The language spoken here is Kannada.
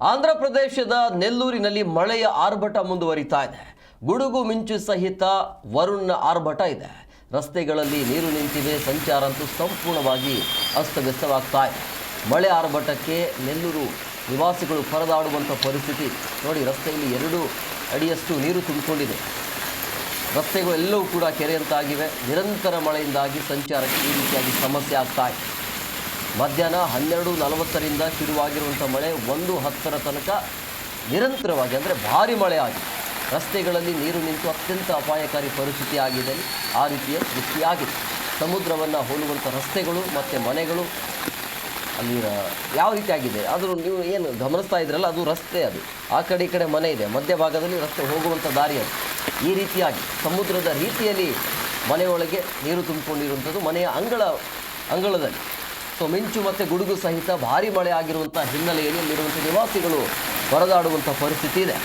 ಆಂಧ್ರ ಪ್ರದೇಶದ ನೆಲ್ಲೂರಿನಲ್ಲಿ ಮಳೆಯ ಆರ್ಭಟ ಮುಂದುವರಿತಾ ಇದೆ. ಗುಡುಗು ಮಿಂಚು ಸಹಿತ ವರುಣ ಆರ್ಭಟ ಇದೆ. ರಸ್ತೆಗಳಲ್ಲಿ ನೀರು ನಿಂತಿದೆ ಸಂಚಾರ ಅಂತೂ ಸಂಪೂರ್ಣವಾಗಿ ಅಸ್ತವ್ಯಸ್ತವಾಗ್ತಾ ಇದೆ. ಮಳೆ ಆರ್ಭಟಕ್ಕೆ ನೆಲ್ಲೂರು ನಿವಾಸಿಗಳು ಪರದಾಡುವಂಥ ಪರಿಸ್ಥಿತಿ ನೋಡಿ, ರಸ್ತೆಯಲ್ಲಿ ಎರಡು ಅಡಿಯಷ್ಟು ನೀರು ತುಂಬಿಕೊಂಡಿದೆ. ರಸ್ತೆಗಳು ಎಲ್ಲವೂ ಕೂಡ ಕೆರೆಯಂತಾಗಿವೆ. ನಿರಂತರ ಮಳೆಯಿಂದಾಗಿ ಸಂಚಾರಕ್ಕೆ ಈ ರೀತಿಯಾಗಿ ಸಮಸ್ಯೆ ಆಗ್ತಾ ಇದೆ. ಮಧ್ಯಾಹ್ನ ಹನ್ನೆರಡು ನಲವತ್ತರಿಂದ ಶುರುವಾಗಿರುವಂಥ ಮಳೆ ಒಂದು ಹತ್ತರ ತನಕ ನಿರಂತರವಾಗಿ, ಅಂದರೆ ಭಾರಿ ಮಳೆ ಆಗಿದೆ. ರಸ್ತೆಗಳಲ್ಲಿ ನೀರು ನಿಂತು ಅತ್ಯಂತ ಅಪಾಯಕಾರಿ ಪರಿಸ್ಥಿತಿ ಆಗಿದೆ. ಆ ರೀತಿಯ ಸೃಷ್ಟಿಯಾಗಿದೆ. ಸಮುದ್ರವನ್ನು ಹೋಲುವಂಥ ರಸ್ತೆಗಳು ಮತ್ತು ಮನೆಗಳು, ಅಲ್ಲಿ ಯಾವ ರೀತಿ ಆಗಿದೆ? ಆದರೂ ನೀವು ಏನು ಗಮನಿಸ್ತಾ ಇದ್ರಲ್ಲ, ಅದು ರಸ್ತೆ ಅದು. ಆ ಕಡೆ ಈ ಕಡೆ ಮನೆ ಇದೆ. ಮಧ್ಯಭಾಗದಲ್ಲಿ ರಸ್ತೆ ಹೋಗುವಂಥ ದಾರಿ ಅದು. ಈ ರೀತಿಯಾಗಿ ಸಮುದ್ರದ ರೀತಿಯಲ್ಲಿ ಮನೆಯೊಳಗೆ ನೀರು ತುಂಬಿಕೊಂಡಿರುವಂಥದ್ದು ಮನೆಯ ಅಂಗಳ, ಅಂಗಳದಲ್ಲಿ. ಸೊ ಮಿಂಚು ಮತ್ತು ಗುಡುಗು ಸಹಿತ ಭಾರಿ ಮಳೆ ಆಗಿರುವಂಥ ಹಿನ್ನೆಲೆಯಲ್ಲಿ ಅಲ್ಲಿರುವಂಥ ನಿವಾಸಿಗಳು ಹೊರದಾಡುವಂಥ ಪರಿಸ್ಥಿತಿ ಇದೆ.